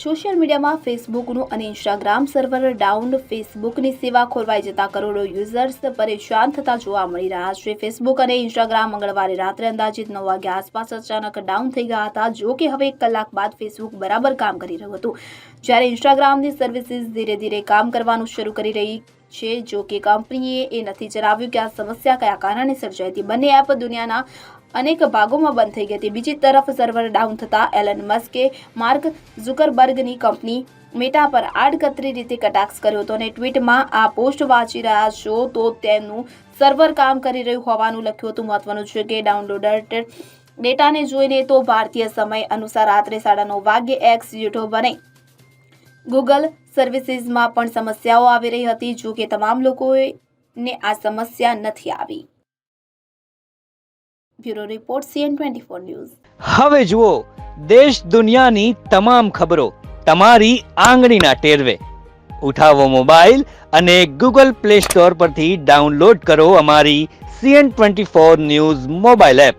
Social મીડિયામાં ફેસબુકનું અને Instagram server down, ફેસબુકની સેવા ખોરવાઈ જતા કરોડો યુઝર્સ પરેશાન થતા જોવા મળી રહ્યા છે. ફેસબુક અને ઇન્સ્ટાગ્રામ મંગળવારે રાત્રે અંદાજિત નવ વાગ્યા આસપાસ અચાનક ડાઉન થઈ ગયા હતા. જો કે હવે એક કલાક બાદ ફેસબુક બરાબર કામ કરી રહ્યું હતું. જ્યારે ઇન્સ્ટાગ્રામની સર્વિસીસ ધીરે ધીરે કામ કરવાનું શરૂ કરી રહી છે, જો કે કંપનીએ એ નથી જણાવ્યું કે આ સમસ્યા કયા કારણે સર્જાઈ હતી. બંને એપ દુનિયાના અનેક ભાગોમાં બંધ થઈ ગઈ હતી. બીજી તરફ સર્વર ડાઉન થતા એલન મસ્કે માર્ક ઝુકરબર્ગની કંપની મેટા પર આડકતરી રીતે કટાક્ષ કર્યો હતો અને ટ્વીટમાં આ પોસ્ટ વાંચી રહ્યા છો તો તેમનું સર્વર કામ કરી રહ્યું હોવાનું લખ્યું હતું. મહત્વનું છે કે ડાઉનલોડર ડેટાને જોઈને તો ભારતીય સમય અનુસાર રાત્રે સાડા નવ વાગ્યે એક્સ યુટ્યુબ અને ગૂગલ સર્વિસીસમાં પણ સમસ્યાઓ આવી રહી હતી. જો કે તમામ લોકોને આ સમસ્યા નથી આવી. Bureau report, CN twenty four news. હવે જુઓ, દેશ દુનિયાની તમામ ખબરો તમારી આંગળીના ટેરવે. ઉઠાવો મોબાઈલ અને ગૂગલ પ્લે સ્ટોર પરથી ડાઉનલોડ કરો અમારી CN twenty four news mobile app.